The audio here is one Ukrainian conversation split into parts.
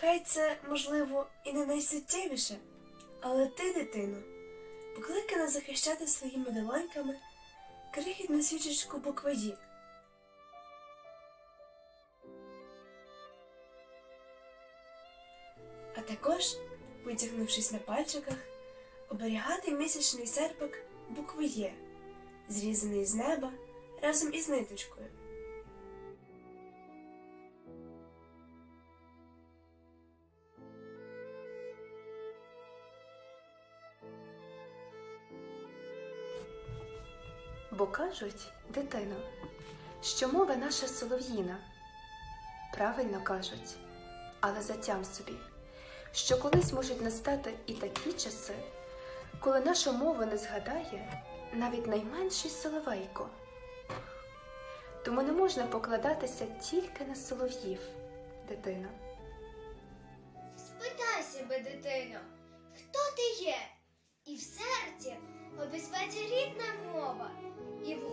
Хай це, можливо, і не найсуттєвіше, але ти, дитино, покликана захищати своїми долоньками крихітну свічечку букви. А також, витягнувшись на пальчиках, оберігати місячний серпик букви Є, зрізаний з неба разом із ниточкою. Бо кажуть, дитино, що мова наша солов'їна. Правильно кажуть, але затям собі, що колись можуть настати і такі часи, коли наша мова не згадає навіть найменший соловейко. Тому не можна покладатися тільки на солов'їв, дитино. Спитай себе, дитино, хто ти є?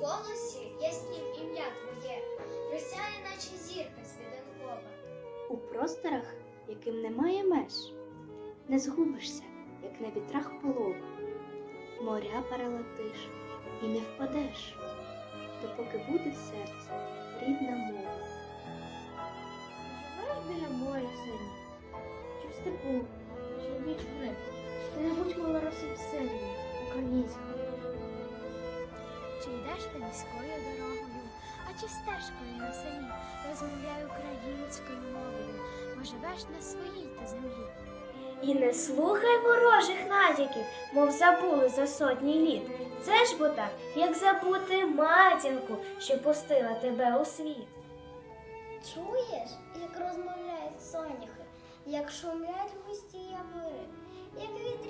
Голосі яснім ім'я твоє, просяє, наче зірка світанкова. У просторах, яким немає меж, не згубишся, як на вітрах полова, моря перелетиш і не впадеш, допоки буде в серці рідна мова. Живеш біля моря синій, чи в степу, чи в гриб, ти не будь малоросом синім, українською. Чи йдеш ти міською дорогою, а чи стежкою на селі, розмовляй українською мовою, бо живеш на своїй ти землі. І не слухай ворожих натяків, мов забули за сотні літ. Це ж бо так, як забути матінку, що пустила тебе у світ. Чуєш, як розмовляють соняхи, як шумлять густі явори, як від